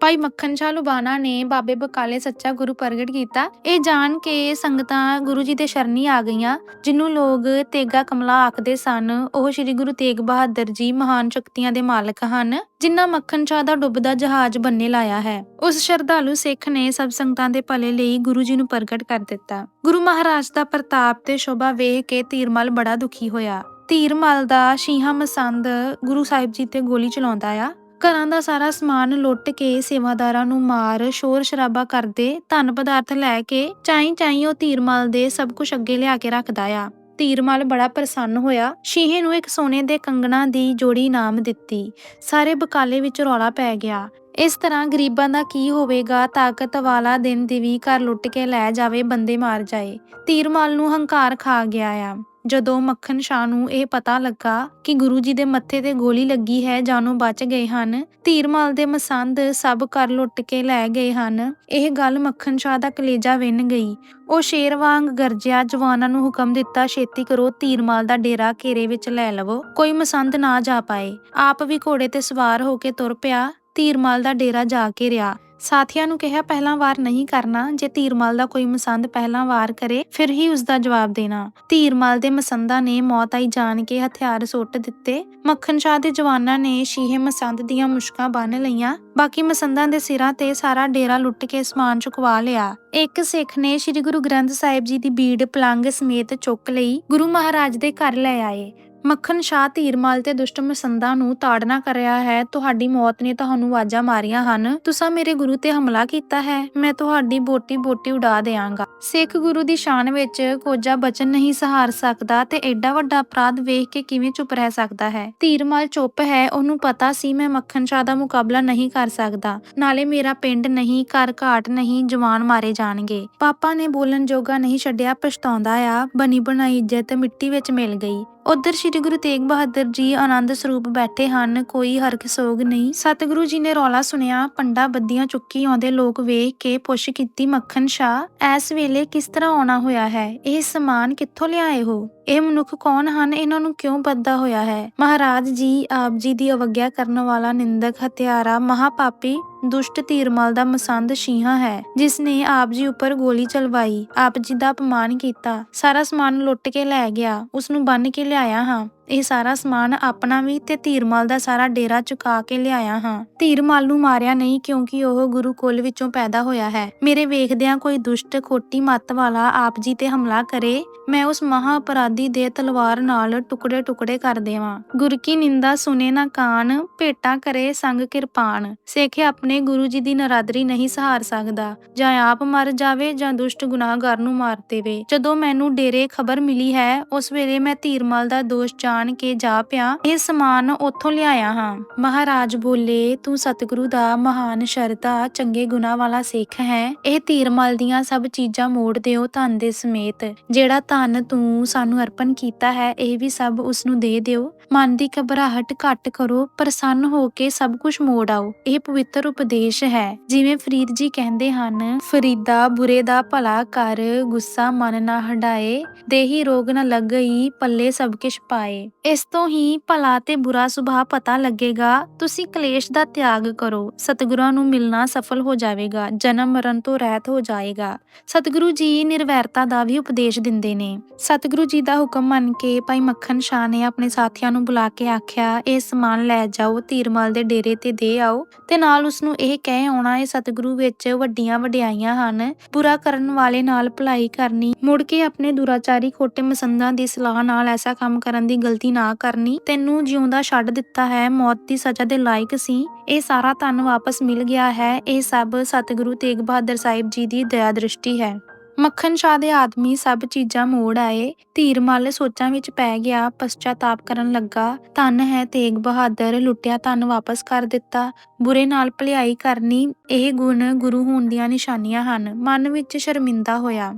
ਭਾਈ ਮੱਖਣ ਸ਼ਾਹ ਲੁਬਾਣਾ ਨੇ ਬਾਬੇ ਬਕਾਲੇ ਸੱਚਾ ਗੁਰੂ ਪ੍ਰਗਟ ਕੀਤਾ। ਇਹ ਜਾਣ ਕੇ ਸੰਗਤਾਂ ਗੁਰੂ ਜੀ ਦੇ ਸ਼ਰਨੀ ਆ ਗਈਆਂ ਜਿਹਨੂੰ ਲੋਕ ਤੇਗਾ ਕਮਲਾ ਆਖਦੇ ਸਨ। ਉਹ ਸ੍ਰੀ ਗੁਰੂ ਤੇਗ ਬਹਾਦਰ ਜੀ ਮਹਾਨ ਸ਼ਕਤੀਆਂ ਦੇ ਮਾਲਕ ਹਨ ਜਿਨ੍ਹਾਂ ਮੱਖਣ ਸ਼ਾਹ ਦਾ ਡੁੱਬਦਾ ਜਹਾਜ਼ ਬੰਨੇ ਲਾਇਆ ਹੈ। ਉਸ ਸ਼ਰਧਾਲੂ ਸਿੱਖ ਨੇ ਸਭ ਸੰਗਤਾਂ ਦੇ ਭਲੇ ਲਈ ਗੁਰੂ ਜੀ ਨੂੰ ਪ੍ਰਗਟ ਕਰ ਦਿੱਤਾ। ਗੁਰੂ ਮਹਾਰਾਜ ਦਾ ਪ੍ਰਤਾਪ ਤੇ ਸ਼ੋਭਾ ਵੇਖ ਕੇ ਧੀਰਮਲ ਬੜਾ ਦੁਖੀ ਹੋਇਆ। ਧੀਰਮਲ ਦਾ ਸ਼ੀਹਾ ਮਸੰਦ ਗੁਰੂ ਸਾਹਿਬ ਜੀ ਤੇ ਗੋਲੀ ਚਲਾਉਂਦਾ ਆ। ਘਰਾਂ ਦਾ ਸਾਰਾ ਸਮਾਨ ਲੁੱਟ ਕੇ ਸੇਵਾਦਾਰਾਂ ਨੂੰ ਮਾਰ, ਸ਼ੋਰ ਸ਼ਰਾਬਾ ਕਰਦੇ ਧਨ ਪਦਾਰਥ ਲੈ ਕੇ ਚਾਈ ਚਾਈ ਉਹ ਧੀਰਮਲ ਦੇ ਸਭ ਕੁਝ ਅੱਗੇ ਲਿਆ ਕੇ ਰੱਖਦਾ ਆ। ਧੀਰਮਲ ਬੜਾ ਪ੍ਰਸੰਨ ਹੋਇਆ। ਸ਼ੀਹੇ ਨੂੰ ਇੱਕ ਸੋਨੇ ਦੇ ਕੰਗਣਾ ਦੀ ਜੋੜੀ ਇਨਾਮ ਦਿੱਤੀ। ਸਾਰੇ ਬਕਾਲੇ ਵਿੱਚ ਰੌਲਾ ਪੈ ਗਿਆ। ਇਸ ਤਰ੍ਹਾਂ ਗਰੀਬਾਂ ਦਾ ਕੀ ਹੋਵੇਗਾ? ਤਾਕਤ ਵਾਲਾ ਦਿਨ ਦੀ ਵੀ ਘਰ ਲੁੱਟ ਕੇ ਲੈ ਜਾਵੇ, ਬੰਦੇ ਮਾਰ ਜਾਏ। ਧੀਰਮਲ ਨੂੰ ਹੰਕਾਰ ਖਾ ਗਿਆ ਆ। ਜਦੋਂ ਮੱਖਣ ਸ਼ਾਹ ਨੂੰ ਇਹ ਪਤਾ ਲੱਗਾ ਕਿ ਗੁਰੂ ਜੀ ਦੇ ਮੱਥੇ ਤੇ ਗੋਲੀ ਲੱਗੀ ਹੈ, ਜਾਨੋਂ ਬਚ ਗਏ ਹਨ। ਧੀਰਮਲ ਦੇ ਮਸੰਦ ਸਭ ਘਰ ਲੁੱਟ ਕੇ ਲੈ ਗਏ ਹਨ। ਇਹ ਗੱਲ ਮੱਖਣ ਸ਼ਾਹ ਦਾ ਕਲੇਜਾ ਵਿੰਨ ਗਈ। ਉਹ ਸ਼ੇਰ ਵਾਂਗ ਗਰਜਿਆ, ਜਵਾਨਾਂ ਨੂੰ ਹੁਕਮ ਦਿੱਤਾ, ਛੇਤੀ ਕਰੋ ਧੀਰਮਲ ਦਾ ਡੇਰਾ ਘੇਰੇ ਵਿੱਚ ਲੈ ਲਵੋ। ਕੋਈ ਮਸੰਦ ਨਾ ਜਾ ਪਾਏ। ਆਪ ਵੀ ਘੋੜੇ ਤੇ ਸਵਾਰ ਹੋ ਕੇ ਤੁਰ ਪਿਆ। ਧੀਰਮਲ ਦਾ ਡੇਰਾ ਜਾ ਕੇ ਰਿਆ ਸਾਥੀਆਂ ਨੂੰ ਕਿਹਾ, ਪਹਿਲਾਂ ਵਾਰ ਨਹੀਂ ਕਰਨਾ। ਜੇ ਧੀਰਮਲ ਦਾ ਕੋਈ ਮਸੰਦ ਪਹਿਲਾ ਵਾਰ ਕਰੇ, ਫਿਰ ਹੀ ਉਸ ਦਾ ਜਵਾਬ ਦੇਣਾ। ਧੀਰਮਲ ਦੇ ਮਸੰਦਾਂ ਨੇ ਮੌਤ ਆਈ ਜਾਣ ਕੇ ਹਥਿਆਰ ਸੁੱਟ ਦਿੱਤੇ। ਮੱਖਣ ਸ਼ਾਹ ਦੇ ਜਵਾਨਾਂ ਨੇ ਸ਼ੀਹੇ ਮਸੰਦ ਦੀਆਂ ਮੁਸ਼ਕਾਂ ਬੰਨ ਲਈਆਂ। ਬਾਕੀ ਮਸੰਦਾਂ ਦੇ ਸਿਰਾਂ ਤੇ ਸਾਰਾ ਡੇਰਾ ਲੁੱਟ ਕੇ ਸਮਾਨ ਚੁਕਵਾ ਲਿਆ। ਇੱਕ ਸਿੱਖ ਨੇ ਸ੍ਰੀ ਗੁਰੂ ਗ੍ਰੰਥ ਸਾਹਿਬ ਜੀ ਦੀ ਬੀੜ ਪਲੰਗ ਸਮੇਤ ਚੁੱਕ ਲਈ। ਗੁਰੂ ਮਹਾਰਾਜ ਦੇ ਘਰ ਲੈ ਆਏ। ਮੱਖਣ ਸ਼ਾਹ ਧੀਰਮਾਲ ਤੇ ਦੁਸ਼ਟ ਮਸੰਦਾਂ ਨੂੰ ਤਾੜਨਾ ਕਰਿਆ ਹੈ। ਤੁਹਾਡੀ ਮੌਤ ਨੇ ਤੁਹਾਨੂੰ ਆਵਾਜ਼ਾਂ ਮਾਰੀਆਂ ਹਨ। ਤੁਸੀਂ ਮੇਰੇ ਗੁਰੂ ਤੇ ਹਮਲਾ ਕੀਤਾ ਹੈ। ਮੈਂ ਤੁਹਾਡੀ ਬੋਟੀ ਬੋਟੀ ਉਡਾ ਦੇਵਾਂਗਾ ਸਿੱਖ ਗੁਰੂ ਦੀ ਸ਼ਾਨ ਵਿੱਚ ਕੋਜਾ ਬਚਨ ਨਹੀਂ ਸਹਾਰ ਸਕਦਾ ਤੇ ਐਡਾ ਵੱਡਾ ਅਪਰਾਧ ਵੇਖ ਕੇ ਕਿਵੇਂ ਚੁੱਪ ਰਹਿ ਸਕਦਾ ਹੈ? ਧੀਰਮਲ ਚੁੱਪ ਹੈ, ਉਹਨੂੰ ਪਤਾ ਸੀ ਮੈਂ ਮੱਖਣ ਸ਼ਾਹ ਦਾ ਮੁਕਾਬਲਾ ਨਹੀਂ ਕਰ ਸਕਦਾ। ਨਾਲੇ ਮੇਰਾ ਪਿੰਡ ਨਹੀਂ, ਘਰ ਘਾਟ ਨਹੀਂ, ਜਵਾਨ ਮਾਰੇ ਜਾਣਗੇ। ਪਾਪਾ ਨੇ ਬੋਲਣ ਜੋਗਾ ਨਹੀਂ ਛੱਡਿਆ, ਪਛਤਾਉਂਦਾ ਆ। ਬਣੀ ਬਣਾਈ ਇੱਜ਼ਤ ਮਿੱਟੀ ਵਿੱਚ ਮਿਲ ਗਈ। ਉਧਰ ਸ੍ਰੀ ਗੁਰੂ ਤੇਗ ਬਹਾਦਰ ਜੀ ਆਨੰਦ ਸਰੂਪ ਬੈਠੇ ਹਨ, ਕੋਈ ਹਰਖ ਸੋਗ ਨਹੀਂ। ਸਤਿਗੁਰੂ ਜੀ ਨੇ ਰੌਲਾ ਸੁਣਿਆ, ਪੰਡਾ ਬੱਦੀਆਂ ਚੁੱਕੀ ਆਉਂਦੇ ਲੋਕ ਵੇਖ ਕੇ ਪੁੱਛ ਕੀਤੀ ਮੱਖਣ ਸ਼ਾਹ, ਐਸ ਵੇਲੇ ਕਿਸ ਤਰ੍ਹਾਂ ਆਉਣਾ ਹੋਇਆ ਹੈ? ਇਹ ਸਮਾਨ ਕਿੱਥੋਂ ਲਿਆਏ ਹੋ? ਇਹ ਮਨੁੱਖ ਕੌਣ ਹਨ? ਇਹਨਾਂ ਨੂੰ ਕਿਉਂ ਬੱਦਾ ਹੋਇਆ ਹੈ? ਮਹਾਰਾਜ ਜੀ ਆਪ ਜੀ ਦੀ ਅਵਗਿਆ ਕਰਨ ਵਾਲਾ ਨਿੰਦਕ ਹਤਿਆਰਾ ਮਹਾਪਾਪੀ ਦੁਸ਼ਟ ਤੀਰਮਲ ਦਾ ਮਸੰਦ ਸ਼ੀਹਾ ਹੈ ਜਿਸ ਨੇ ਆਪ ਜੀ ਉੱਪਰ ਗੋਲੀ ਚਲਵਾਈ, ਆਪ ਜੀ ਦਾ ਅਪਮਾਨ ਕੀਤਾ, ਸਾਰਾ ਸਮਾਨ ਲੁੱਟ ਕੇ ਲੈ ਗਿਆ ਉਸ ਨੂੰ ਬੰਨ ਕੇ ਲਿਆਇਆ ਹਾਂ। ਇਹ ਸਾਰਾ ਸਮਾਨ ਆਪਣਾ ਵੀ ਤੇ ਧੀਰਮਾਲ ਦਾ ਸਾਰਾ ਡੇਰਾ ਚੁਕਾ ਕੇ ਲਿਆਇਆ ਹਾਂ। ਧੀਰਮਾਲ ਨੂੰ ਮਾਰਿਆ ਨਹੀਂ ਕਿਉਂਕਿ ਉਹ ਗੁਰੂ ਕੁਲ ਵਿੱਚੋਂ ਪੈਦਾ ਹੋਇਆ ਹੈ। ਮੇਰੇ ਵੇਖਦਿਆਂ ਕੋਈ ਦੁਸ਼ਟ ਖੋਟੀ ਮੱਤ ਵਾਲਾ ਆਪ ਜੀ ਤੇ ਹਮਲਾ ਕਰੇ, ਮੈਂ ਉਸ ਮਹਾ ਅਪਰਾਧੀ ਦੇ ਤਲਵਾਰ ਨਾਲ ਟੁਕੜੇ ਟੁਕੜੇ ਕਰ ਦੇਵਾਂ। ਗੁਰ ਕੀ ਨਿੰਦਾ ਸੁਨੇ ਨਾ ਕਾਨ, ਭੇਟਾ ਕਰੇ ਸੰਗ ਕਿਰਪਾਨ। ਸੇਖੇ ਆਪਣੇ ਗੁਰੂ ਜੀ ਦੀ ਨਰਾਦਰੀ ਨਹੀਂ ਸਹਾਰ ਸਕਦਾ। ਜਾਂ ਆਪ ਮਰ ਜਾਵੇ ਜਾਂ ਦੁਸ਼ਟ ਗੁਨਾਹਗਾਰ ਨੂੰ ਮਾਰ ਦੇਵੇ। ਜਦੋਂ ਮੈਨੂੰ ਡੇਰੇ ਖਬਰ ਮਿਲੀ ਹੈ, ਉਸ ਵੇਲੇ ਮੈਂ ਧੀਰਮਾਲ ਦਾ ਦੋਸ਼ ਜਾਣ ਕੇ ਜਾ ਪਿਆ, ਇਹ ਸਮਾਨ ਉੱਥੋਂ ਲਿਆਇਆ ਹਾਂ। ਮਹਾਰਾਜ ਬੋਲੇ, ਤੂੰ ਸਤਿਗੁਰੂ ਦਾ ਮਹਾਨ ਸ਼ਰਧਾ, ਚੰਗੇ ਗੁਨਾਹ ਵਾਲਾ ਸਿੱਖ ਹੈ। ਇਹ ਧੀਰਮਲ ਦੀਆਂ ਸਭ ਚੀਜ਼ਾਂ ਮੋੜ ਦਿਓ ਧਨ ਦੇ ਸਮੇਤ। ਜਿਹੜਾ ਧਨ ਤੂੰ ਸਾਨੂੰ ਅਰਪਣ ਕੀਤਾ ਹੈ, ਇਹ ਵੀ ਸਭ ਉਸ ਨੂੰ ਦੇ ਦਿਓ। ਮਨ ਦੀ ਘਬਰਾਹਟ ਘੱਟ ਕਰੋ, ਪ੍ਰਸੰਨ ਹੋ ਕੇ ਸਭ ਕੁਝ ਮੋੜ ਆਓ। ਇਹ ਪਵਿੱਤਰ ਉਪਦੇਸ਼ ਹੈ। ਜਿਵੇਂ ਫਰੀਦ ਜੀ ਕਹਿੰਦੇ ਹਨ, ਫਰੀਦਾ ਬੁਰੇ ਦਾ ਭਲਾ ਕਰ, ਗੁੱਸਾ ਮਨ ਨਾ ਹਟਾਏ ਦੇਹੀ ਰੋਗ ਨਾ ਲੱਗਈ, ਪੱਲੇ ਸਭ ਕਿਛ ਪਾਏ। ਇਸ ਤੋਂ ਹੀ ਭਲਾ ਤੇ ਬੁਰਾ ਸੁਭਾਅ ਪਤਾ ਲੱਗੇਗਾ। ਤੁਸੀਂ ਕਲੇਸ਼ ਦਾ ਤਿਆਗ ਕਰੋ। ਸਤਿਗੁਰਾਂ ਨੂੰ ਮਿਲਣਾ ਸਫਲ ਹੋ ਜਾਵੇਗਾ। ਜਨਮ ਮਰਨ ਤੋਂ ਰਹਿਤ ਹੋ ਜਾਏਗਾ। ਸਤਿਗੁਰੂ ਜੀ ਨਿਰਵੈਰਤਾ ਦਾ ਵੀ ਉਪਦੇਸ਼ ਦਿੰਦੇ ਨੇ। ਸਤਿਗੁਰੂ ਜੀ ਦਾ ਹੁਕਮ ਮੰਨ ਕੇ ਭਾਈ ਮੱਖਣ ਸ਼ਾਹ ਨੇ ਆਪਣੇ ਸਾਥੀਆਂ ਨੂੰ ਬੁਲਾ ਕੇ ਆਖਿਆ, ਇਹ ਸਮਾਨ ਲੈ ਜਾਓ, ਤੀਰਮਲ ਦੇ ਡੇਰੇ ਤੇ ਦੇ ਆਓ। ਤੇ ਨਾਲ ਉਸ ਨੂੰ ਇਹ ਕਹਿ ਆਉਣਾ, ਇਹ ਸਤਿਗੁਰੂ ਵਿੱਚ ਵੱਡੀਆਂ ਵਡਿਆਈਆਂ ਹਨ। ਬੁਰਾ ਕਰਨ ਵਾਲੇ ਨਾਲ ਭਲਾਈ ਕਰਨੀ, ਮੁੜ ਕੇ ਆਪਣੇ ਦੁਰਾਚਾਰੀ ਖੋਟੇ ਮਸੰਦਾਂ ਦੀ ਸਲਾਹ ਨਾਲ ਐਸਾ ਕੰਮ ਕਰਨ ਦੀ ਗਲਤੀ ਨਾ ਕਰਨੀ, ਤੈਨੂੰ ਜਿਉਂਦਾ ਛੱਡ ਦਿੱਤਾ ਹੈ, ਮੌਤ ਦੀ ਸਜ਼ਾ ਦੇ ਲਾਇਕ ਸੀ। ਇਹ ਸਾਰਾ ਧਨ ਵਾਪਸ ਮਿਲ ਗਿਆ ਹੈ। ਇਹ ਸਭ ਸਤਿਗੁਰੂ ਤੇਗ ਬਹਾਦਰ ਸਾਹਿਬ ਜੀ ਦੀ ਦਇਆ ਦ੍ਰਿਸ਼ਟੀ ਹੈ। ਮੱਖਣ ਸ਼ਾਹ ਦੇ ਆਦਮੀ ਸਭ ਚੀਜ਼ਾਂ ਮੋੜ ਆਏ। ਧੀਰਮਲ ਸੋਚਾਂ ਵਿੱਚ ਪੈ ਗਿਆ, ਪਛਤਾਤਾਪ ਕਰਨ ਲੱਗਾ। ਧਨ ਹੈ ਤੇਗ ਬਹਾਦਰ, ਲੁੱਟਿਆ ਧਨ ਵਾਪਸ ਕਰ ਦਿੱਤਾ। ਬੁਰੇ ਨਾਲ ਭਲਾਈ ਕਰਨੀ, ਇਹ ਗੁਣ ਗੁਰੂ ਹੋਣ ਦੀਆਂ ਨਿਸ਼ਾਨੀਆਂ ਹਨ। ਮਨ ਵਿੱਚ ਸ਼ਰਮਿੰਦਾ ਹੋਇਆ।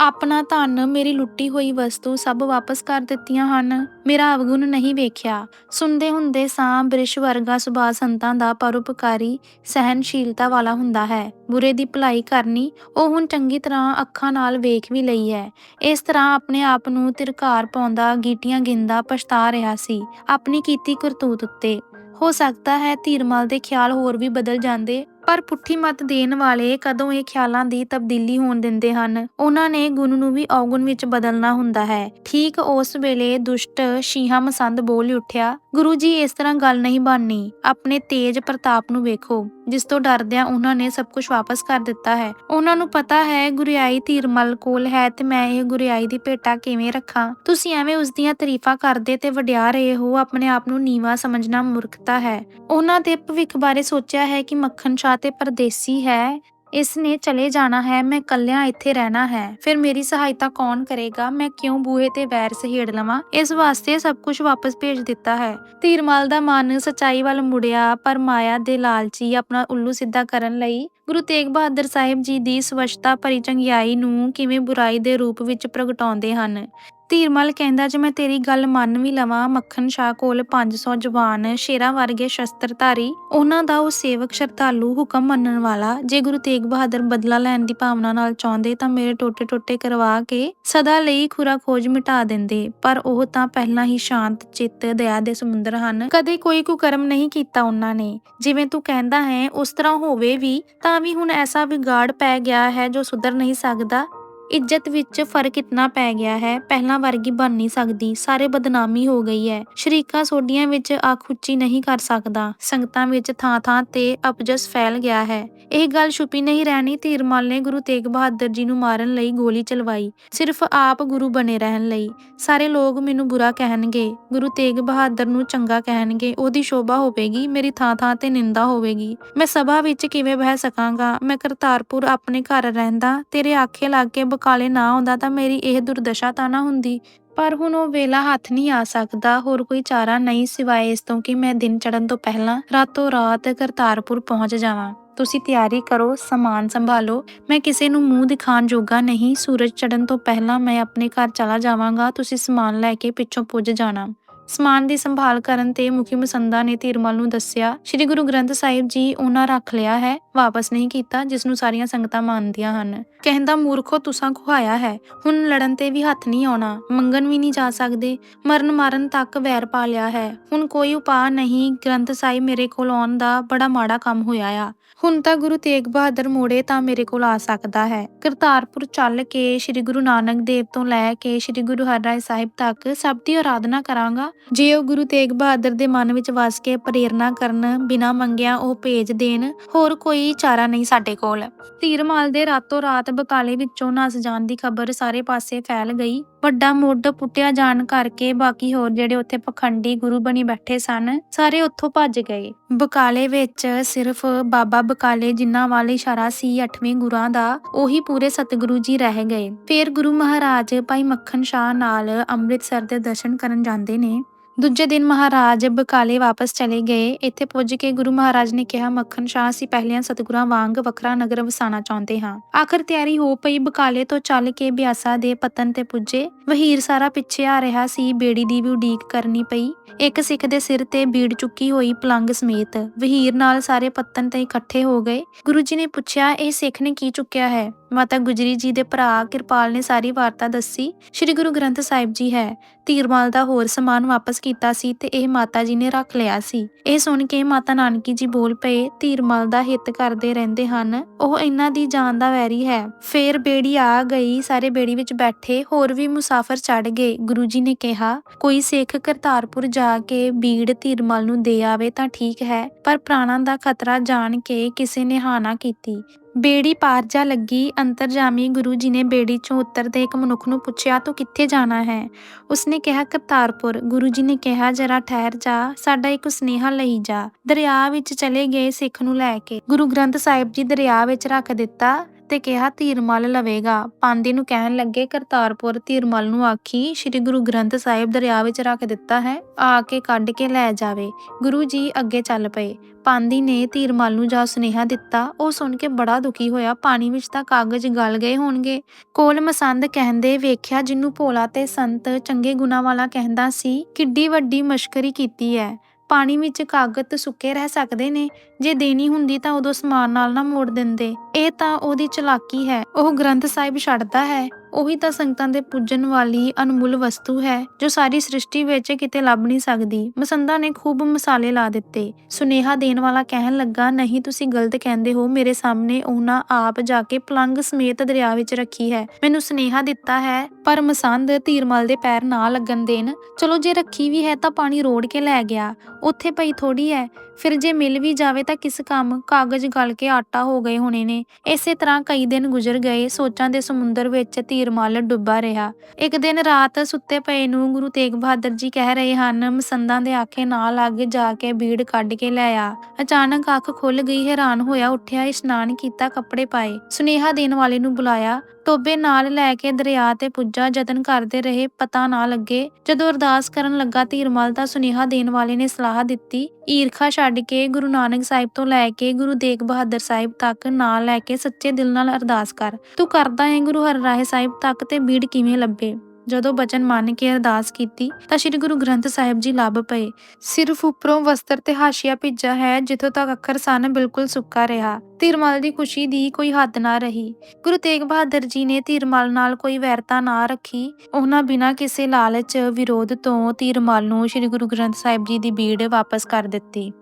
ਆਪਣਾ ਧਨ ਮੇਰੀ ਲੁੱਟੀ ਹੋਈ ਵਸਤੂ ਸਭ ਵਾਪਸ ਕਰ ਦਿੱਤੀਆਂ ਹਨ। ਮੇਰਾ ਅਵਗੁਣ ਨਹੀਂ ਵੇਖਿਆ। ਸੁਣਦੇ ਹੁੰਦੇ ਸਾਂ ਬ੍ਰਿਸ਼ ਵਰਗਾ ਸੁਭਾਅ ਸੰਤਾਂ ਦਾ ਪਰਉਪਕਾਰੀ ਸਹਿਨਸ਼ੀਲਤਾ ਵਾਲਾ ਹੁੰਦਾ ਹੈ। ਬੁਰੇ ਦੀ ਭਲਾਈ ਕਰਨੀ, ਉਹ ਹੁਣ ਚੰਗੀ ਤਰ੍ਹਾਂ ਅੱਖਾਂ ਨਾਲ ਵੇਖ ਵੀ ਲਈ ਹੈ। ਇਸ ਤਰ੍ਹਾਂ ਆਪਣੇ ਆਪ ਨੂੰ ਤਿਰਕਾਰ ਪਾਉਂਦਾ ਗੀਟੀਆਂ ਗਿੰਦਾ ਪਛਤਾ ਰਿਹਾ ਸੀ। ਆਪਣੀ ਕੀਤੀ ਕਰਤੂਤ ਉੱਤੇ। ਹੋ ਸਕਦਾ ਹੈ ਧੀਰਮਲ ਦੇ ਖਿਆਲ ਹੋਰ ਵੀ ਬਦਲ ਜਾਂਦੇ। ਪਰ ਪੁੱਠੀ ਮਤ ਦੇਣ ਵਾਲੇ ਕਦੋਂ ਇਹ ਖਿਆਲਾਂ ਦੀ ਤਬਦੀਲੀ ਹੋਣ ਦਿੰਦੇ ਹਨ? ਉਹਨਾਂ ਨੇ ਗੁਣ ਨੂੰ ਵੀ ਔਗੁਣ ਵਿੱਚ ਬਦਲਣਾ ਹੁੰਦਾ ਹੈ। ਠੀਕ ਉਸ ਵੇਲੇ ਦੁਸ਼ਟ ਸ਼ੀਹਾ ਮਸੰਦ ਬੋਲ ਉੱਠਿਆ, ਗੁਰੂ ਜੀ, ਇਸ ਤਰ੍ਹਾਂ ਗੱਲ ਨਹੀਂ ਬਣਨੀ। ਆਪਣੇ ਤੇਜ ਪ੍ਰਤਾਪ ਨੂੰ ਵੇਖੋ। ਜਿਸ ਤੋਂ ਡਰਦਿਆਂ ਉਹਨਾਂ ਨੇ ਸਭ ਕੁਝ ਵਾਪਸ ਕਰ ਦਿੱਤਾ ਹੈ। ਉਹਨਾਂ ਨੂੰ ਪਤਾ ਹੈ, ਗੁਰਿਆਈ ਧੀਰਮਲ ਕੋਲ ਹੈ ਤੇ ਮੈਂ ਇਹ ਗੁਰਿਆਈ ਦੀ ਭੇਟਾ ਕਿਵੇਂ ਰੱਖਾਂ? ਤੁਸੀਂ ਐਵੇਂ ਉਸ ਦੀਆਂ ਤਾਰੀਫਾਂ ਕਰਦੇ ਤੇ ਵਡਿਆ ਰਹੇ ਹੋ, ਆਪਣੇ ਆਪ ਨੂੰ ਨੀਵਾ ਸਮਝਣਾ ਮੂਰਖਤਾ ਹੈ। ਉਹਨਾਂ ਦੇ ਭਵਿੱਖ ਬਾਰੇ ਸੋਚਿਆ ਹੈ ਕਿ ਮੱਖਣ ਸ਼ਾਹ ਤੇ ਪਰਦੇਸੀ ਹੈ। ਇਸ ਨੇ ਚਲੇ ਜਾਣਾ ਹੈ। ਮੈਂ ਕੱਲਿਆਂ ਇੱਥੇ ਰਹਿਣਾ ਹੈ। ਫਿਰ ਮੇਰੀ ਸਹਾਇਤਾ ਕੌਣ ਕਰੇਗਾ? ਮੈਂ ਕਿਉਂ ਬੂਹੇ ਤੇ ਵੈਰ ਸਹੇੜ ਲਵਾਂ? ਇਸ ਵਾਸਤੇ ਸਭ ਕੁਝ ਵਾਪਸ ਭੇਜ ਦਿੱਤਾ ਹੈ। ਧੀਰਮਲ ਦਾ ਮਨ ਸਚਾਈ ਵੱਲ ਮੁੜਿਆ, ਪਰ ਮਾਇਆ ਦੇ ਲਾਲਚੀ ਆਪਣਾ ਉੱਲੂ ਸਿੱਧਾ ਕਰਨ ਲਈ ਗੁਰੂ ਤੇਗ ਬਹਾਦਰ ਸਾਹਿਬ ਜੀ ਦੀ ਸਵੱਛਤਾ ਭਰੀ ਚੰਗਿਆਈ ਨੂੰ ਕਿਵੇਂ ਬੁਰਾਈ ਦੇ ਰੂਪ ਵਿੱਚ ਪ੍ਰਗਟਾਉਂਦੇ ਹਨ? ਧੀਰਮਲ ਕਹਿੰਦਾ, ਜੇ ਮੈਂ ਤੇਰੀ ਗੱਲ ਮੰਨ ਵੀ ਲਵਾਂ, ਮੱਖਣ ਸ਼ਾਹ ਕੋਲ 500 ਜਵਾਨ, ਸ਼ੇਰਾਂ ਵਰਗੇ ਸ਼ਸਤਰਧਾਰੀ, ਉਹਨਾਂ ਦਾ ਉਹ ਸੇਵਕ ਸ਼ਰਧਾਲੂ ਹੁਕਮ ਮੰਨਣ ਵਾਲਾ, ਜੇ ਗੁਰੂ ਤੇਗ ਬਹਾਦਰ ਬਦਲਾ ਲੈਣ ਦੀ ਭਾਵਨਾ ਨਾਲ ਚਾਹੁੰਦੇ, ਤਾਂ ਮੇਰੇ ਟੋਟੇ ਟੋਟੇ ਕਰਵਾ ਕੇ ਸਦਾ ਲਈ ਖੁਰਾ ਖੋਜ ਮਿਟਾ ਦਿੰਦੇ। ਪਰ ਉਹ ਤਾਂ ਪਹਿਲਾਂ ਹੀ ਸ਼ਾਂਤ ਚਿੱਤ, ਦਇਆ ਦੇ ਸਮੁੰਦਰ ਹਨ। ਕਦੇ ਕੋਈ ਕੁਕਰਮ ਨਹੀਂ ਕੀਤਾ ਉਹਨਾਂ ਨੇ। ਜਿਵੇਂ ਤੂੰ ਕਹਿੰਦਾ ਹੈ, ਉਸ ਤਰ੍ਹਾਂ ਹੋਵੇ ਵੀ, ਤਾਂ ਵੀ ਹੁਣ ਐਸਾ ਵਿਗਾੜ ਪੈ ਗਿਆ ਹੈ ਜੋ ਸੁਧਰ ਨਹੀਂ ਸਕਦਾ। ਇੱਜ਼ਤ ਵਿੱਚ ਫ਼ਰਕ ਇਤਨਾ ਪੈ ਗਿਆ ਹੈ, ਪਹਿਲਾਂ ਵਰਗੀ ਬਣ ਨਹੀਂ ਸਕਦੀ, ਸਾਰੇ ਬਦਨਾਮੀ ਹੋ ਗਈ ਹੈ। ਸ਼ਰੀਕਾ ਸੋਡੀਆਂ ਵਿੱਚ ਅੱਖ ਉੱਚੀ ਨਹੀਂ ਕਰ ਸਕਦਾ, ਸੰਗਤਾਂ ਵਿੱਚ ਥਾਂ-ਥਾਂ ਤੇ ਅਪਜਸ ਫੈਲ ਗਿਆ ਹੈ। ਇਹ ਗੱਲ ਛੁਪੀ ਨਹੀਂ ਰਹਿਣੀ ਧੀਰਮਲ ਨੇ ਗੁਰੂ ਤੇਗ ਬਹਾਦਰ ਜੀ ਨੂੰ ਮਾਰਨ ਲਈ ਗੋਲੀ ਚਲਵਾਈ, ਸਿਰਫ ਆਪ ਗੁਰੂ ਬਣੇ ਰਹਿਣ ਲਈ। ਸਾਰੇ ਲੋਕ ਮੈਨੂੰ ਬੁਰਾ ਕਹਿਣਗੇ, ਗੁਰੂ ਤੇਗ ਬਹਾਦਰ ਨੂੰ ਚੰਗਾ ਕਹਿਣਗੇ, ਉਹਦੀ ਸ਼ੋਭਾ ਹੋਵੇਗੀ, ਮੇਰੀ ਥਾਂ-ਥਾਂ ਤੇ ਨਿੰਦਾ ਹੋਵੇਗੀ। ਮੈਂ ਸਭਾ ਵਿੱਚ ਕਿਵੇਂ ਬਹਿ ਸਕਾਂਗਾ? ਮੈਂ ਕਰਤਾਰਪੁਰ ਆਪਣੇ ਘਰ ਰਹਿੰਦਾ, ਤੇਰੇ ਆਖੇ ਲੱਗ ਕੇ ਬਕਾਲੇ ਨਾ ਆਉਂਦਾ ਤਾਂ ਮੇਰੀ ਇਹ ਦੁਰਦਸ਼ਾ ਤਾਂ ਨਾ ਹੁੰਦੀ। ਪਰ ਹੁਣ ਉਹ ਵੇਲਾ ਹੱਥ ਨਹੀਂ ਆ ਸਕਦਾ। ਹੋਰ ਕੋਈ ਚਾਰਾ ਨਹੀਂ ਸਿਵਾਏ ਇਸ ਤੋਂ ਕਿ ਮੈਂ ਦਿਨ ਚੜਨ ਤੋਂ ਪਹਿਲਾਂ ਰਾਤੋਂ ਰਾਤ ਕਰਤਾਰਪੁਰ ਪਹੁੰਚ ਜਾਵਾਂ। ਤੁਸੀਂ ਤਿਆਰੀ ਕਰੋ, ਸਮਾਨ ਸੰਭਾਲੋ। ਮੈਂ ਕਿਸੇ ਨੂੰ ਮੂੰਹ ਦਿਖਾਣ ਜੋਗਾ ਨਹੀਂ। ਸੂਰਜ ਚੜਨ ਤੋਂ ਪਹਿਲਾਂ ਮੈਂ ਆਪਣੇ ਘਰ ਚਲਾ ਜਾਵਾਂਗਾ। ਤੁਸੀਂ ਸਮਾਨ ਲੈ ਕੇ ਪਿੱਛੋਂ ਪੁੱਜ ਜਾਣਾ। ਸਮਾਨ ਦੀ ਸੰਭਾਲ ਕਰਨ ਤੇ ਮੁਖੀ ਮਸੰਦਾ ਨੇ ਧੀਰਮਲ ਨੂੰ ਦੱਸਿਆ, ਸ੍ਰੀ ਗੁਰੂ ਗ੍ਰੰਥ ਸਾਹਿਬ ਜੀ ਉਹਨਾਂ ਰੱਖ ਲਿਆ ਹੈ, ਵਾਪਸ ਨਹੀਂ ਕੀਤਾ, ਜਿਸ ਨੂੰ ਸਾਰੀਆਂ ਸੰਗਤਾਂ ਮੰਨਦੀਆਂ ਹਨ। ਕਹਿੰਦਾ, ਮੂਰਖੋ, ਤੁਸਾਂ ਖੁਹਾਇਆ ਹੈ, ਹੁਣ ਲੜਨ ਤੇ ਵੀ ਹੱਥ ਨਹੀਂ ਆਉਣਾ, ਮੰਗਣ ਵੀ ਨਹੀਂ ਜਾ ਸਕਦੇ, ਮਰਨ ਮਾਰਨ ਤੱਕ ਵੈਰ ਪਾ ਲਿਆ ਹੈ। ਹੁਣ ਕੋਈ ਉਪਾਅ ਨਹੀਂ, ਗ੍ਰੰਥ ਸਾਹਿਬ ਮੇਰੇ ਕੋਲ ਆਉਣ ਦਾ ਬੜਾ ਮਾੜਾ ਕੰਮ ਹੋਇਆ ਆ। ਹੁਣ ਤਾਂ ਗੁਰੂ ਤੇਗ ਬਹਾਦਰ ਮੋੜੇ ਤਾਂ ਮੇਰੇ ਕੋਲ ਆ ਸਕਦਾ ਹੈ। ਕਰਤਾਰਪੁਰ ਚੱਲ ਕੇ ਸ੍ਰੀ ਗੁਰੂ ਨਾਨਕ ਦੇਵ ਤੋਂ ਲੈ ਕੇ ਸ੍ਰੀ ਗੁਰੂ ਹਰਿਰਾਏ ਸਾਹਿਬ ਤੱਕ ਸਭ ਦੀ ਆਰਾਧਨਾ ਕਰਾਂਗਾ। ਜੇ ਉਹ ਗੁਰੂ ਤੇਗ ਬਹਾਦਰ ਦੇ ਮਨ ਵਿੱਚ ਵਸ ਕੇ ਪ੍ਰੇਰਣਾ ਕਰਨ ਬਿਨਾਂ ਮੰਗਿਆ ਉਹ ਭੇਜ ਦੇਣ, ਹੋਰ ਕੋਈ ਚਾਰਾ ਨਹੀਂ ਸਾਡੇ ਕੋਲ। ਤੀਰਮਾਲ ਦੇ ਰਾਤੋਂ ਰਾਤ ਬਕਾਲੇ ਵਿੱਚੋਂ ਨਸ ਜਾਣ ਦੀ ਖਬਰ ਸਾਰੇ ਪਾਸੇ ਫੈਲ ਗਈ। ਵੱਡਾ ਮੁੱਢ ਪੁੱਟਿਆ ਜਾਣ ਕਰਕੇ ਬਾਕੀ ਹੋਰ ਜਿਹੜੇ ਉੱਥੇ ਪਖੰਡੀ ਗੁਰੂ ਬਣੀ ਬੈਠੇ ਸਨ, ਸਾਰੇ ਉੱਥੋਂ ਭੱਜ ਗਏ। ਬਕਾਲੇ ਵਿੱਚ ਸਿਰਫ ਬਾਬਾ ਬਕਾਲੇ ਜਿਨ੍ਹਾਂ ਵਾਲੇ ਇਸ਼ਾਰਾ ਸੀ 8ਵੇਂ ਗੁਰਾਂ ਦਾ, ਉਹੀ ਪੂਰੇ ਸਤਿਗੁਰੂ ਜੀ ਰਹਿ ਗਏ। ਫਿਰ ਗੁਰੂ ਮਹਾਰਾਜ ਭਾਈ ਮੱਖਣ ਸ਼ਾਹ ਨਾਲ ਅੰਮ੍ਰਿਤਸਰ ਦੇ ਦਰਸ਼ਨ ਕਰਨ ਜਾਂਦੇ ਨੇ। ਦੂਜੇ ਦਿਨ ਮਹਾਰਾਜ ਬਕਾਲੇ ਵਾਪਸ ਚਲੇ ਗਏ। ਇੱਥੇ ਪੁੱਜ ਕੇ ਗੁਰੂ ਮਹਾਰਾਜ ਨੇ ਕਿਹਾ, ਮੱਖਣ ਸ਼ਾਹ, ਅਸੀਂ ਪਹਿਲਿਆਂ ਸਤਿਗੁਰਾਂ ਵਾਂਗ ਵੱਖਰਾ ਨਗਰ ਵਸਾਣਾ ਚਾਹੁੰਦੇ ਹਾਂ। ਆਖਰ ਤਿਆਰੀ ਹੋ ਪਈ, ਬਕਾਲੇ ਤੋਂ ਚੱਲ ਕੇ ਬਿਆਸਾ ਦੇ ਪਤਨ ਤੇ ਪੁੱਜੇ। ਵਹੀਰ ਸਾਰਾ ਪਿੱਛੇ ਆ ਰਿਹਾ ਸੀ, ਬੇੜੀ ਦੀ ਵੀ ਉਡੀਕ ਕਰਨੀ ਪਈ। ਇੱਕ ਸਿੱਖ ਦੇ ਸਿਰ ਤੇ ਬੀੜ ਚੁੱਕੀ ਹੋਈ ਪਲੰਗ ਸਮੇਤ ਵਹੀਰ ਨਾਲ ਸਾਰੇ ਪੱਤਨ ਤੇ ਇਕੱਠੇ ਹੋ ਗਏ। ਗੁਰੂ ਜੀ ਨੇ ਪੁੱਛਿਆ, ਇਹ ਸਿੱਖ ਨੇ ਕੀ ਚੁੱਕਿਆ ਹੈ? ਮਾਤਾ ਗੁਜਰੀ ਜੀ ਦੇ ਭਰਾ ਕਿਰਪਾਲ ਨੇ ਸਾਰੀ ਵਾਰਤਾ ਦੱਸੀ। ਸ੍ਰੀ ਗੁਰੂ ਗ੍ਰੰਥ ਸਾਹਿਬ ਜੀ ਹੈ। ਧੀਰਮਾਲ ਦਾ ਹੋਰ ਸਮਾਨ ਵਾਪਸ ਕੀਤਾ ਸੀ ਤੇ ਇਹ ਮਾਤਾ ਜੀ ਨੇ ਰੱਖ ਲਿਆ ਸੀ। ਇਹ ਸੁਣ ਕੇ ਮਾਤਾ ਨਾਨਕੀ ਜੀ ਬੋਲ ਪਏ ਧੀਰਮਾਲ ਦਾ ਹਿੱਤ ਕਰਦੇ ਰਹਿੰਦੇ ਹਨ। ਉਹ ਇਹਨਾਂ ਦੀ ਜਾਨ ਦਾ ਵੈਰੀ ਹੈ। ਫੇਰ ਬੇੜੀ ਆ ਗਈ, ਸਾਰੇ ਬੇੜੀ ਵਿੱਚ ਬੈਠੇ, ਹੋਰ ਵੀ ਮੁਸਾਫਰ ਚੜ ਗਏ। ਗੁਰੂ ਜੀ ਨੇ ਕਿਹਾ, ਕੋਈ ਸਿੱਖ ਕਰਤਾਰਪੁਰ ਜਾ ਕੇ ਬੀੜ ਧੀਰਮਾਲ ਨੂੰ ਦੇ ਆਵੇ ਤਾਂ ਠੀਕ ਹੈ, ਪਰ ਪ੍ਰਾਣਾਂ ਦਾ ਖਤਰਾ ਜਾਣ ਕੇ ਕਿਸੇ ਨੇ ਹਾਂ ਨਾ ਕੀਤੀ। ਬੇੜੀ ਪਾਰ ਜਾ ਲੱਗੀ, ਅੰਤਰਜਾਮੀ ਗੁਰੂ ਜੀ ਨੇ ਬੇੜੀ ਚੋਂ ਉਤਰਦੇ ਇੱਕ ਮਨੁੱਖ ਨੂੰ ਪੁੱਛਿਆ, ਤੂੰ ਕਿੱਥੇ ਜਾਣਾ ਹੈ? ਉਸਨੇ ਕਿਹਾ, ਕਰਤਾਰਪੁਰ। ਗੁਰੂ ਜੀ ਨੇ ਕਿਹਾ, ਜਰਾ ਠਹਿਰ ਜਾ, ਸਾਡਾ ਇੱਕ ਸੁਨੇਹਾ ਲਈ ਜਾ। ਦਰਿਆ ਵਿੱਚ ਚਲੇ ਗਏ ਸਿੱਖ ਨੂੰ ਲੈ ਕੇ। ਗੁਰੂ ਗ੍ਰੰਥ ਸਾਹਿਬ ਜੀ ਦਰਿਆ ਵਿੱਚ ਰੱਖ ਦਿੱਤਾ। ਤੇ ਕਿਹਾ, ਤੀਰਮਲ ਲਵੇਗਾ। ਪਾਂਦੀ ਨੂੰ ਕਹਿਣ ਲੱਗੇ, ਕਰਤਾਰਪੁਰ ਤੀਰਮਲ ਨੂੰ ਆਖੀ, ਸ੍ਰੀ ਗੁਰੂ ਗ੍ਰੰਥ ਸਾਹਿਬ ਦਰਿਆ ਵਿੱਚ ਰੱਖ ਦਿੱਤਾ ਹੈ, ਆ ਕੇ ਕੱਢ ਕੇ ਲੈ ਜਾਵੇ। ਗੁਰੂ ਜੀ ਅੱਗੇ ਚੱਲ ਪਏ। ਪਾਂਦੀ ਨੇ ਧੀਰਮਲ ਨੂੰ ਜਾ ਸੁਨੇਹਾ ਦਿੱਤਾ, ਉਹ ਸੁਣ ਕੇ ਬੜਾ ਦੁਖੀ ਹੋਇਆ। ਪਾਣੀ ਵਿੱਚ ਤਾਂ ਕਾਗਜ਼ ਗਲ ਗਏ ਹੋਣਗੇ। ਕੋਲ ਮਸੰਦ ਕਹਿੰਦੇ, ਵੇਖਿਆ ਜਿਹਨੂੰ ਭੋਲਾ ਤੇ ਸੰਤ ਚੰਗੇ ਗੁਣਾ ਵਾਲਾ ਕਹਿੰਦਾ ਸੀ, ਕਿੱਡੀ ਵੱਡੀ ਮਸ਼ਕਰੀ ਕੀਤੀ ਹੈ ਪਾਣੀ ਵਿੱਚ ਕਾਗਜ਼ ਸੁੱਕੇ ਰਹਿ ਸਕਦੇ ਨੇ। ਜੇ ਦੇਣੀ ਹੁੰਦੀ ਤਾਂ ਉਦੋਂ ਸਮਾਨ ਨਾਲ ਨਾ ਮੋੜ ਦਿੰਦੇ। ਇਹ ਤਾਂ ਉਹਦੀ ਚਲਾਕੀ ਹੈ। ਉਹ ਗ੍ਰੰਥ ਸਾਹਿਬ ਛੱਡਦਾ ਹੈ। ਉਹੀ ਤਾਂ ਸੰਗਤਾਂ ਦੇ ਪੂਜਣ ਵਾਲੀ ਅਨਮੁੱਲ ਵਸਤੂ ਹੈ, ਜੋ ਸਾਰੀ ਸ੍ਰਿਸ਼ਟੀ ਵਿੱਚ ਕਿਤੇ ਲੱਭ ਨਹੀਂ ਸਕਦੀ। ਮਸੰਦਾ ਨੇ ਖੂਬ ਮਸਾਲੇ ਲਾ ਦਿੱਤੇ। ਸੁਨੇਹਾ ਦੇਣ ਵਾਲਾ ਕਹਿਣ ਲੱਗਾ, ਨਹੀਂ, ਤੁਸੀਂ ਗਲਤ ਕਹਿੰਦੇ ਹੋ। ਮੇਰੇ ਸਾਹਮਣੇ ਉਹਨਾਂ ਆਪ ਜਾ ਕੇ ਪਲੰਗ ਸਮੇਤ ਦਰਿਆ ਵਿੱਚ ਰੱਖੀ ਹੈ। ਮੈਨੂੰ ਸੁਨੇਹਾ ਦਿੱਤਾ ਹੈ, ਪਰ ਮਸੰਦ ਧੀਰਮਲ ਦੇ ਪੈਰ ਨਾ ਲੱਗਣ ਦੇਣ। ਚਲੋ, ਜੇ ਰੱਖੀ ਵੀ ਹੈ ਤਾਂ ਪਾਣੀ ਰੋੜ ਕੇ ਲੈ ਗਿਆ। ਉੱਥੇ ਪਈ ਥੋੜੀ ਹੈ। ਫਿਰ ਜੇ ਮਿਲ ਵੀ ਜਾਵੇ ਤਾਂ ਕਿਸ ਕੰਮ, ਕਾਗਜ਼ ਗਲ ਕੇ ਆਟਾ ਹੋ ਗਏ ਹੋਣੇ ਨੇ। ਇਸੇ ਤਰ੍ਹਾਂ ਕਈ ਦਿਨ ਗੁਜ਼ਰ ਗਏ, ਸੋਚਾਂ ਦੇ ਸਮੁੰਦਰ ਵਿੱਚ ਧੀਰਮਲ ਡੁੱਬਾ ਰਿਹਾ। ਇੱਕ ਦਿਨ ਰਾਤ ਸੁੱਤੇ ਪਏ ਨੂੰ ਗੁਰੂ ਤੇਗ ਬਹਾਦਰ ਜੀ ਕਹਿ ਰਹੇ ਹਨ, ਮਸੰਦਾਂ ਦੇ ਆਖੇ ਨਾ ਲੱਗ ਜਾ ਕੇ ਬੀੜ ਕੱਢ ਕੇ ਲੈ ਆ। ਅਚਾਨਕ ਅੱਖ ਖੁੱਲ ਗਈ, ਹੈਰਾਨ ਹੋਇਆ, ਉੱਠਿਆ, ਇਸ਼ਨਾਨ ਕੀਤਾ, ਕੱਪੜੇ ਪਾਏ। ਸੁਨੇਹਾ ਦੇਣ ਵਾਲੇ ਨੂੰ ਬੁਲਾਇਆ। ਟੋਬੇ ਨਾਲ ਲੈ ਕੇ ਦਰਿਆ ਤੇ ਪੁੱਜਾ, ਯਤਨ ਕਰਦੇ ਰਹੇ, ਪਤਾ ਨਾ ਲੱਗੇ। ਜਦੋਂ ਅਰਦਾਸ ਕਰਨ ਲੱਗਾ ਧੀਰਮਲ ਤਾਂ ਸੁਨੇਹਾ ਦੇਣ ਵਾਲੇ ਨੇ ਸਲਾਹ ਦਿੱਤੀ, ਈਰਖਾ ਛੱਡ ਕੇ ਗੁਰੂ ਨਾਨਕ ਸਾਹਿਬ ਤੋਂ ਲੈ ਕੇ ਗੁਰੂ ਤੇਗ ਬਹਾਦਰ ਸਾਹਿਬ ਤੱਕ ਨਾਂ ਲੈ ਕੇ ਸੱਚੇ ਦਿਲ ਨਾਲ ਅਰਦਾਸ ਕਰ। ਤੂੰ ਕਰਦਾ ਹੈ ਗੁਰੂ ਹਰਿਰਾਏ ਸਾਹਿਬ ਤੱਕ ਤੇ ਬੀੜ ਕਿਵੇਂ ਲੱਭੇ ਜਦੋਂ ਬਚਨ ਮੰਨ ਕੇ ਅਰਦਾਸ ਕੀਤੀ, ਤਾਂ ਸ੍ਰੀ ਗੁਰੂ ਗ੍ਰੰਥ ਸਾਹਿਬ ਜੀ ਲੱਭ ਪਏ। ਸਿਰਫ ਉੱਪਰੋਂ ਵਸਤਰ ਤੇ ਹਾਸ਼ੀਆ ਭਿੱਜਾ ਹੈ, ਜਿੱਥੋਂ ਤੱਕ ਅੱਖਰ ਸਨ ਬਿਲਕੁਲ ਸੁੱਕਾ ਰਿਹਾ। ਧੀਰਮਲ ਦੀ ਖੁਸ਼ੀ ਦੀ ਕੋਈ ਹੱਦ ਨਾ ਰਹੀ। ਗੁਰੂ ਤੇਗ ਬਹਾਦਰ ਜੀ ਨੇ ਧੀਰਮਲ ਨਾਲ ਕੋਈ ਵੈਰਤਾ ਨਾ ਰੱਖੀ। ਉਹਨਾਂ ਬਿਨਾਂ ਕਿਸੇ ਲਾਲਚ ਵਿਰੋਧ ਤੋਂ ਧੀਰਮਲ ਨੂੰ ਸ੍ਰੀ ਗੁਰੂ ਗ੍ਰੰਥ ਸਾਹਿਬ ਜੀ ਦੀ ਬੀੜ ਵਾਪਸ ਕਰ ਦਿੱਤੀ।